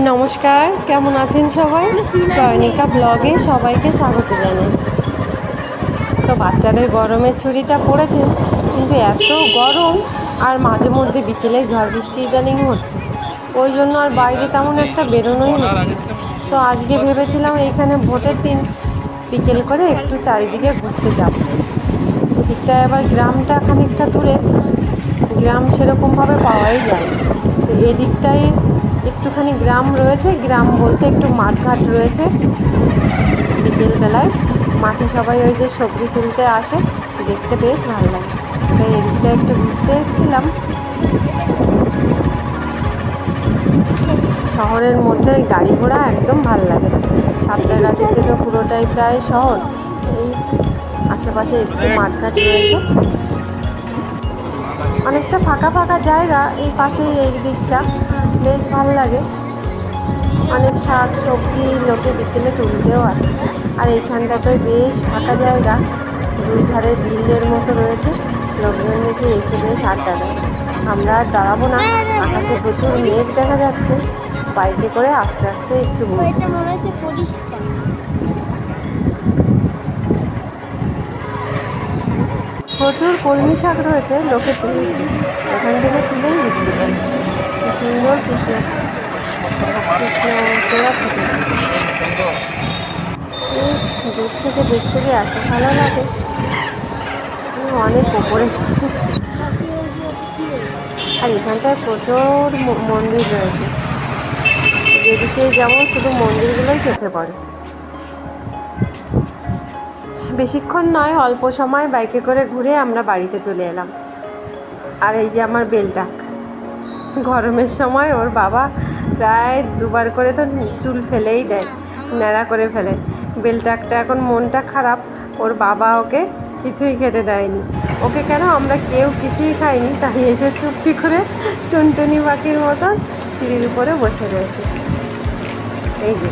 নমস্কার, কেমন আছেন সবাই? চয়নিকা ব্লগে সবাইকে স্বাগত জানাই। তো বাচ্চাদের গরমের ছুরিটা পড়েছে, কিন্তু এত গরম আর মাঝে মধ্যে বিকেলে ঝড় বৃষ্টি ইদানিং হচ্ছে। ওই জন্য আর বাইরে তেমন একটা বেরোনোই হচ্ছে তো আজকে ভেবেছিলাম এইখানে ভোটের দিন, বিকেল করে একটু চারিদিকে ঘুরতে যাব। এদিকটায় আবার গ্রামটা খানিকটা দূরে, গ্রাম সেরকমভাবে পাওয়াই যায়। তো এদিকটায় একটুখানি গ্রাম রয়েছে, গ্রাম বলতে একটু মাঠঘাট রয়েছে। বিকেলবেলায় মাঠে সবাই ওই যে সবজি তুলতে আসে, দেখতে বেশ ভালো লাগে। তাই এদিকটা একটু ঘুরতে এসেছিলাম। শহরের মধ্যে ওই গাড়ি ঘোড়া একদম ভালো লাগে না। সাতটাগাছিতে তো পুরোটাই প্রায় শহর। এই আশেপাশে একটু মাঠঘাট রয়েছে। অনেকটা ফাঁকা ফাঁকা জায়গা, এই পাশেই এই দিকটা। বেশ ভালো লাগে। অনেক শাক সবজি লোকে বিকেলে তুলতেও আসে। আর এইখানটাতে বেশ ফাঁকা জায়গা। দুই ধারে বিলের মতো রয়েছে। লোকজন দেখে এসে বেশ আড্ডা দেয়। আমরা আর দাঁড়াবো না। আকাশে প্রচুর মেঘ দেখা যাচ্ছে। বাইকে করে আস্তে আস্তে একটু মনে হচ্ছে প্রচুর কলমি শাক রয়েছে, লোকে তুলেছি। ওখান থেকে তুলেই বিক্রি করে। কি সুন্দর কৃষ্ণ। কৃষ্ণ চোরা ফুটেছে বেশ, দূর থেকে দেখতে যে এত ভালো লাগে। অনেক ওপরে। আর এখানটায় প্রচুর মন্দির রয়েছে। যেদিকে যাব শুধু মন্দিরগুলোই চোখে পড়ে। বেশিক্ষণ নয়, অল্প সময় বাইকে করে ঘুরে আমরা বাড়িতে চলে এলাম। আর এই যে আমার বেলটাক গরমের সময় ওর বাবা প্রায় দুবার করে তো চুল ফেলেই দেয়, ন্যাড়া করে ফেলে। বেলটাকটা এখন মনটা খারাপ, ওর বাবা ওকে কিছুই খেতে দেয়নি। ওকে কেন? আমরা কেউ কিছুই খাইনি, তাই এসে চুপটি করে টুনটুনি পাখির মতন সিঁড়ির উপরে বসে রয়েছে। এই যে।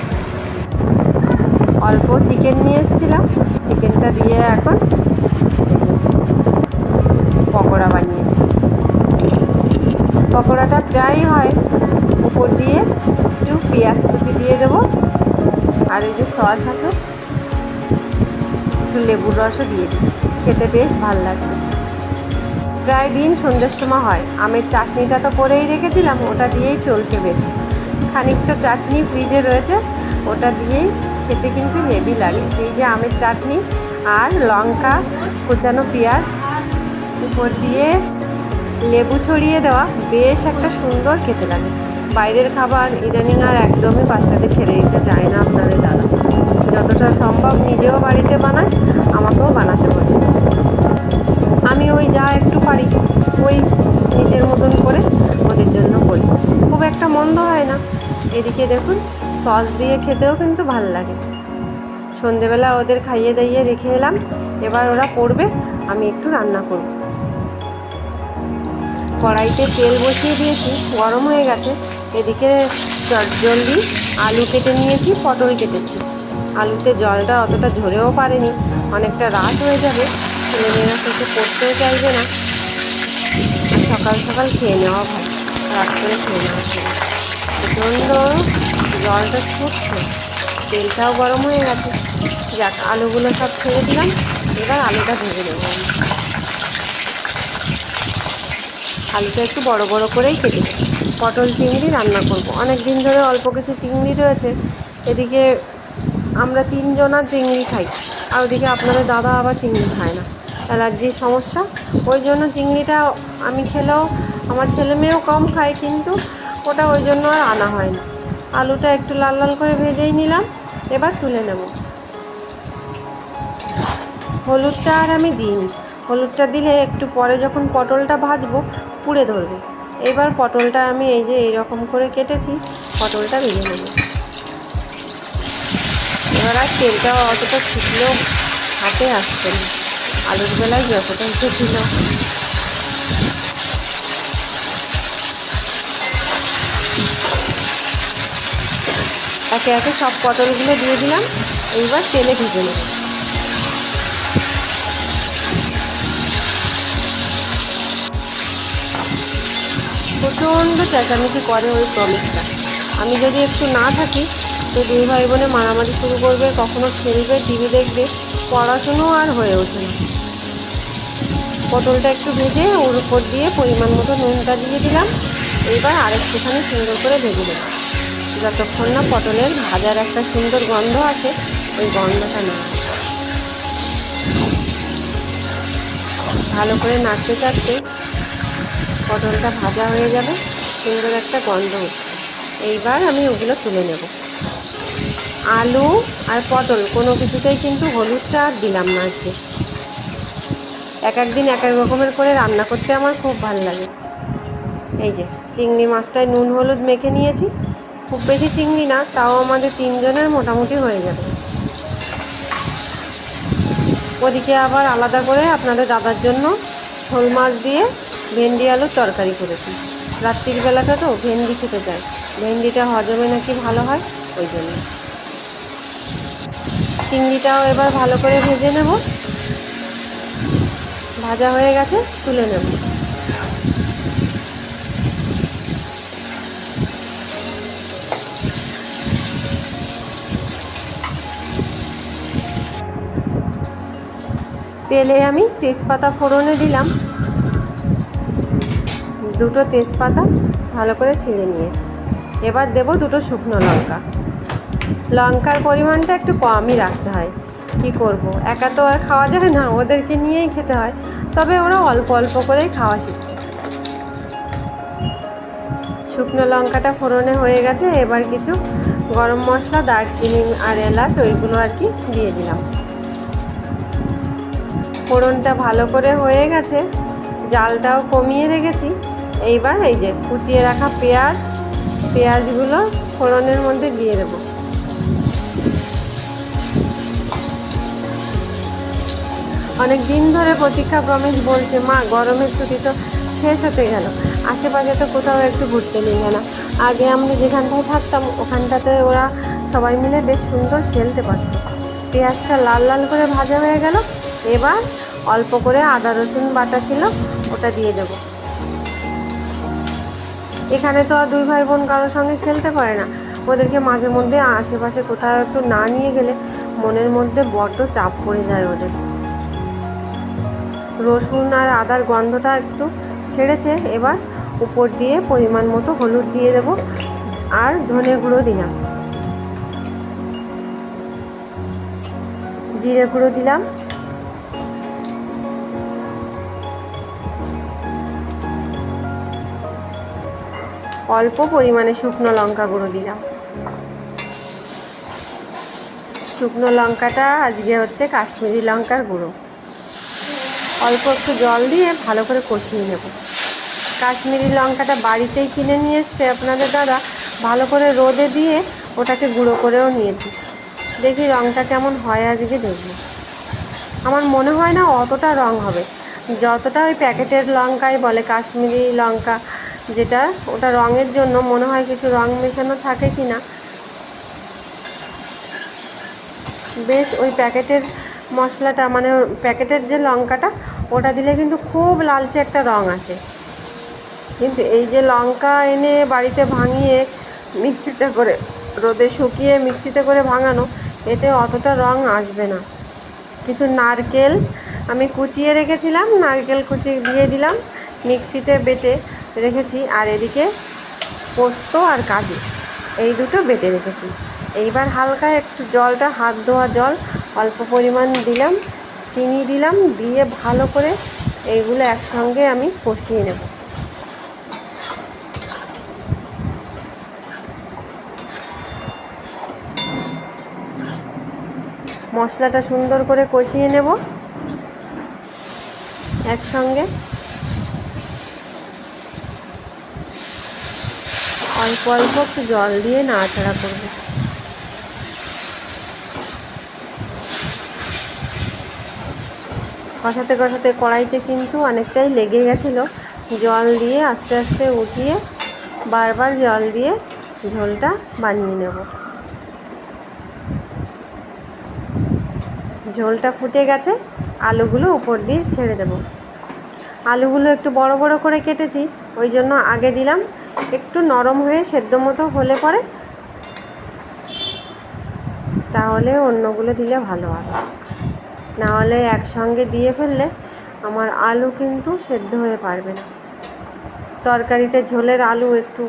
অল্প চিকেন নিয়ে এসেছিলাম। চিকেনটা দিয়ে এখন পকোড়া বানিয়েছি। পকোড়াটা প্রায় হয়। উপর দিয়ে একটু পেঁয়াজ কুচি দিয়ে দেবো। আর এই যে সস আছে, একটু লেবুর রসও দিয়ে দিই খেতে বেশ ভালো লাগবে। প্রায় দিন সন্ধ্যের সময় হয়। আমের চাটনিটা তো করেই রেখেছিলাম, ওটা দিয়েই চলছে বেশ। খানিকটা চাটনি ফ্রিজে রয়েছে, ওটা দিয়েই খেতে কিন্তু হেভি লাগে। এই যে আমের চাটনি আর লঙ্কা, কুচানো পেঁয়াজ, উপর দিয়ে লেবু ছড়িয়ে দেওয়া। বেশ একটা সুন্দর খেতে লাগে। বাইরের খাবার ইদানিং আর একদমই বাচ্চাদের খেলে দিতে চায় না আপনাদের দাদা। যতটা সম্ভব নিজেও বাড়িতে বানায়, আমাকেও বানাতে বলে। আমি ওই যা একটু পারি, ওই নিজের মতন করে ওদের জন্য করি। খুব একটা মন্দ হয় না। এদিকে দেখুন সস দিয়ে খেতেও কিন্তু ভালো লাগে। সন্ধেবেলা ওদের খাইয়ে দাইয়ে রেখে এলাম, এবার ওরা পড়বে আমি একটু রান্না করব। কড়াইতে তেল বসিয়ে দিয়েছি, গরম হয়ে গেছে। এদিকে জলদি আলু কেটে নিয়েছি, পটল কেটেছি। আলুতে জলটা অতটা ঝরেও পারেনি, অনেকটা রাত হয়ে যাবে, ছেলেমেয়েরা কিছু করতেও চাইবে না। সকাল সকাল খেয়ে নেওয়া ভালো, রাত করে খেয়ে নেওয়া ভালো। প্রচণ্ড জলটা ফুটছে তেলটাও গরম হয়ে গেছে। যাক, আলুগুলো সব ছেড়ে দিলাম। এবার আলুটা ভেজে নেব। আলুটা একটু বড় বড় করেই কেটে পটল চিংড়ি রান্না করব। অনেক দিন ধরে অল্প কিছু চিংড়ি রয়েছে। এদিকে আমরা তিনজনার চিংড়ি খাই। আর ওদিকে আপনাদের দাদা আবার চিংড়ি খায় না। অ্যালার্জির সমস্যা। ওই জন্য চিংড়িটা আমি খেলেও, আমার ছেলে মেয়েও কম খায়, কিন্তু ওটা ওই জন্য আর আনা হয় না আলুটা একটু লাল লাল করে ভেজেই নিলাম, এবার তুলে নেব। হলুদটা আর আমি দিইনি। হলুদটা দিলে একটু পরে যখন পটলটা ভাজবো, পুড়ে ধরবে। এবার পটলটা আমি এই যে এইরকম করে কেটেছি, পটলটা ভেজে নেব। এবার আর তেলটা অতটা ছিটলেও হাতে আসছে না। আলুর বেলায় যতটা উঠেছিল। একে একে সব পটলগুলো দিয়ে দিলাম। এইবার তেলে ভেজে নেব। প্রচণ্ড চেঁচামেচি করে ওই প্রমিসটা। আমি যদি একটু না থাকি, তো দুই ভাই বোনে মারামারি শুরু করবে, কখনো খেলবে, টিভি দেখবে, পড়াশুনো আর হয়ে ওঠে না। পটলটা একটু ভেজে ওর উপর দিয়ে পরিমাণ মতো নুনটা দিয়ে দিলাম। এইবার আরেকটুখানি সুন্দর করে ভেজে দেবো যতক্ষণ না পটলের ভাজার একটা সুন্দর গন্ধ আছে ওই গন্ধটা না ভালো করে নাড়তে চাড়তে পটলটা ভাজা হয়ে যাবে, সুন্দর একটা গন্ধ এইবার আমি ওগুলো তুলে নেব। আলু আর পটল, কোনো কিছুতেই কিন্তু হলুদটা আর দিলাম না আজকে। এক এক দিন এক এক রকমের করে রান্না করতে আমার খুব ভালো লাগে। এই যে, চিংড়ি মাছটায় নুন হলুদ মেখে নিয়েছি। খুব বেশি চিংড়ি না, তাও আমাদের তিনজনের মোটামুটি হয়ে যাবে। ওদিকে আবার আলাদা করে আপনাদের দাদার জন্য শোল মাছ দিয়ে ভেন্ডি আলুর তরকারি করেছি। রাত্রির বেলাটা তো ভেন্ডি খেতে চায়। ভেন্ডিটা হজমে নাকি ভালো হয়, ওই জন্য। চিংড়িটাও এবার ভালো করে ভেজে নেব। ভাজা হয়ে গেছে, তুলে নেব। তেলে আমি তেজপাতা ফোড়নে দিলাম। দুটো তেজপাতা ভালো করে ছিঁড়ে নিয়েছি। এবার দেব দুটো শুকনো লঙ্কা। লঙ্কার পরিমাণটা একটু কমই রাখতে হয়। কি করব? একা তো আর খাওয়া যাবে না, ওদেরকে নিয়েই খেতে হয়। তবে ওরা অল্প অল্প করেই খাওয়া শিখছে। শুকনো লঙ্কাটা ফোড়নে হয়ে গেছে। এবার কিছু গরম মশলা, দারচিনি আর এলাচ, ওইগুলো আর কি দিয়ে দিলাম। ফোড়নটা ভালো করে হয়ে গেছে, জালটাও কমিয়ে রেখেছি। এইবার এই যে কুচিয়ে রাখা পেঁয়াজ, পেঁয়াজগুলো ফোড়নের মধ্যে দিয়ে দেবো। অনেক দিন ধরে প্রতীক্ষা প্রমেশ বলছে, মা, গরমের ছুটি তো শেষ হতে গেল। আশেপাশে তো কোথাও একটু ঘুরতে নিয়ে গেল আগে আমরা যেখানটায় থাকতাম, ওখানটাতে ওরা সবাই মিলে বেশ সুন্দর খেলতে পারতো। পেঁয়াজটা লাল লাল করে ভাজা হয়ে গেল। এবার অল্প করে আদা, রসুন বাটা ছিল, ওটা দিয়ে দেবো। এখানে তো আর দুই ভাই বোন কারোর সঙ্গে খেলতে পারে না। ওদেরকে মাঝে মধ্যে আশেপাশে কোথাও একটু না নিয়ে গেলে মনের মধ্যে বড্ড চাপ পড়ে যায় ওদের। রসুন আর আদার গন্ধটা একটু ছেড়েছে, এবার উপর দিয়ে পরিমাণ মতো হলুদ দিয়ে দেব আর ধনে গুঁড়ো দিলাম। জিরে গুঁড়ো দিলাম অল্প পরিমাণে শুকনো লঙ্কা গুঁড়ো দিলাম। শুকনো লঙ্কাটা আজকে হচ্ছে কাশ্মীরি লঙ্কার গুঁড়ো। অল্প একটু জল দিয়ে ভালো করে কষিয়ে নেব। কাশ্মীরি লঙ্কাটা বাড়িতেই কিনে নিয়ে এসছে আপনাদের দাদা। ভালো করে রোদে দিয়ে ওটাকে গুঁড়ো করেও নিয়েছি। দেখি রঙটা কেমন হয় আজকে দেখব আমার মনে হয় না অতটা রং হবে। যতটা ওই প্যাকেটের লঙ্কাই বলে কাশ্মীরি লঙ্কা যেটা ওটা রঙের জন্য, মনে হয় কিছু রং মেশানো থাকে কি না বেশ, ওই প্যাকেটের মশলাটা মানে প্যাকেটের যে লঙ্কাটা, ওটা দিলে কিন্তু খুব লালচে একটা রং আসে। কিন্তু এই যে লঙ্কা এনে বাড়িতে ভাঙিয়ে মিক্সিতে করে, রোদে শুকিয়ে মিক্সিতে করে ভাঙানো, এতে অতটা রং আসবে না। কিছু নারকেল আমি কুচিয়ে রেখেছিলাম, নারকেল কুচি দিয়ে দিলাম, মিক্সিতে বেটে রেখেছি, আর এদিকে পোস্ত আর কাজু। এই দুটো বেটে রেখেছি। এইবার হালকা একটু জলটা, হাত ধোয়া জল, অল্প পরিমাণ দিলাম, চিনি দিলাম, দিয়ে ভালো করে এইগুলো একসঙ্গে আমি কষিয়ে নেব। মশলাটা সুন্দর করে কষিয়ে নেব। একসঙ্গে অল্প অল্প একটু জল দিয়ে নাড়াচাড়া করব। কষাতে কষাতে কড়াইতে কিন্তু অনেকটাই লেগে গেছিল। জল দিয়ে আস্তে আস্তে উঠিয়ে বারবার জল দিয়ে ঝোলটা বানিয়ে নেব। ঝোলটা ফুটে গেছে, আলুগুলো উপর দিয়ে ছেড়ে দেব। আলুগুলো একটু বড় বড় করে কেটেছি, ওই জন্য আগে দিলাম একটু নরম হয়ে সেদ্ধ মতো হলে পরে তাহলে অন্যগুলো দিলে ভালো হবে। নাহলে একসঙ্গে দিয়ে ফেললে আমার আলু কিন্তু সেদ্ধ হয়ে পারবে না। তরকারিতে ঝোলের আলু একটু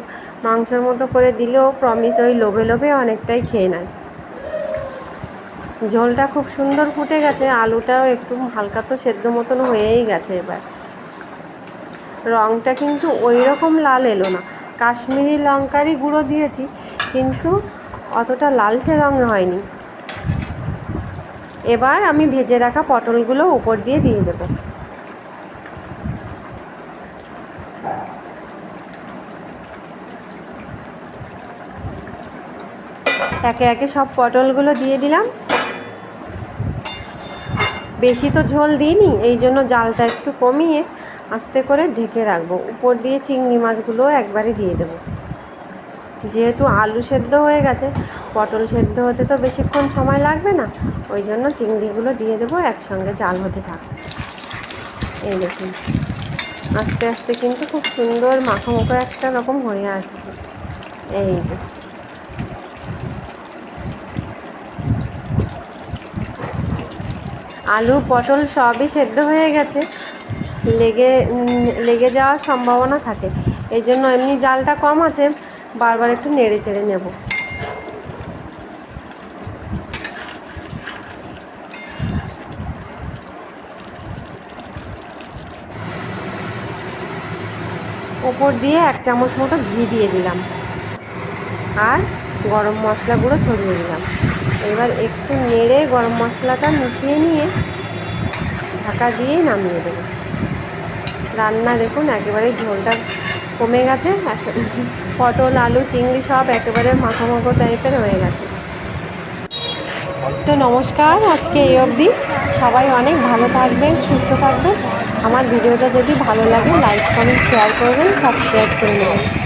মাংসের মতো করে দিলেও প্রমিস ওই লোভে লোভে অনেকটাই খেয়ে নেয়। ঝোলটা খুব সুন্দর ফুটে গেছে, আলুটাও একটু হালকা তো সেদ্ধ মতন হয়েই গেছে এবার। রঙটা কিন্তু ওই রকম লাল এলো না। কাশ্মীরি লঙ্কারই গুঁড়ো দিয়েছি, কিন্তু অতটা লালচে রঙ হয়নি। এবার আমি ভেজে রাখা পটলগুলো উপর দিয়ে দিয়ে দেবো। একে একে সব পটলগুলো দিয়ে দিলাম। বেশি তো ঝোল দিইনি, এই জন্য জালটা একটু কমিয়ে আস্তে করে ঢেকে রাখব। উপর দিয়ে চিংড়ি মাছগুলো একবারে দিয়ে দেবো। যেহেতু আলু সেদ্ধ হয়ে গেছে, পটল সেদ্ধ হতে তো বেশিক্ষণ সময় লাগবে না, ওই জন্য চিংড়িগুলো দিয়ে দেবো একসঙ্গে জাল হতে থাক। এই দেখুন, আস্তে আস্তে কিন্তু খুব সুন্দর মাখো মাখো একটা রকম হয়ে আসছে। এই যে। আলু, পটল সবই সেদ্ধ হয়ে গেছে। লেগে লেগে যাওয়ার সম্ভাবনা থাকে। এই জন্য এমনি জালটা কম আছে, বারবার একটু নেড়ে চেড়ে নেব। ওপর দিয়ে এক চামচ মতো ঘি দিয়ে দিলাম। আর গরম মশলা গুঁড়ো ছড়িয়ে দিলাম। এবার একটু নেড়ে গরম মশলাটা মিশিয়ে নিয়ে ঢাকা দিয়েই নামিয়ে দেবো। রান্না দেখুন, একেবারে ঝোলটা কমে গেছে। পটল, আলু, চিংড়ি সব একেবারে মাখো মাখো টাইপের হয়ে গেছে। তো নমস্কার, আজকে এই অবধি। সবাই অনেক ভালো থাকবেন, সুস্থ থাকবেন। আমার ভিডিওটা যদি ভালো লাগে লাইক কমেন্ট শেয়ার করবেন সাবস্ক্রাইব করে নেবেন।